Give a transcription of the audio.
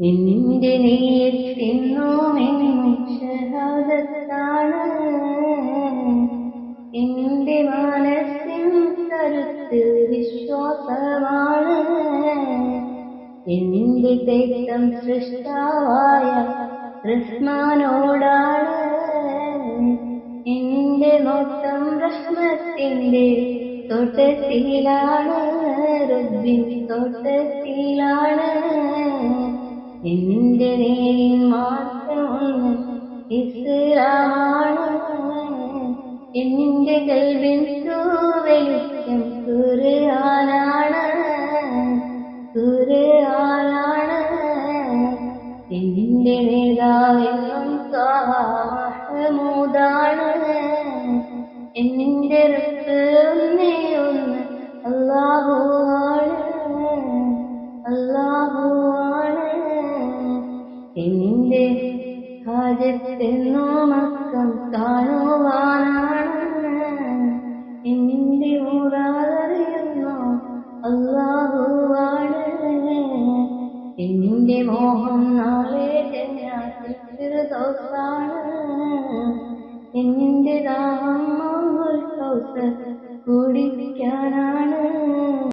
എന്റെ നീയത്തിന്നോമെന്നും ഷഹാദത്താണ് എന്റെ മനസ്സിൻ കരുത്ത് വിശ്വാസമാണ്. എന്റെ ദൈവം സൃഷ്ടാവായ റഹ്മാനോടാണ് എന്റെ നോട്ടം റഹ്മത്തിന്റെ തോട്ടത്തിലാണ്. റബ്ബിൻ തോട്ടത്തിലാണ്. ഇസ്ലാമാണ് എന്റെ കൽവിൻ വെളിച്ചം ഖുർആനാണ് ഖുർആനാണ് എന്റെ നേതാവെന്നും മഹമൂദാണ് എന്റെ റബ്ബ് ഒന്നേ ഒന്ന് അല്ലാഹുവാണ്. അല്ലാഹുവാണ്. എന്റെ ഹാജത്തെന്നു മക്കം കാണുവാനാണ് എന്റെ ഊറാതറിയുന്നു അള്ളാഹുവാണ് എന്റെ മോഹം നാളെ ജന്യാത്തിൽ ഫിറദോസാണ് എന്റെ ദാഹം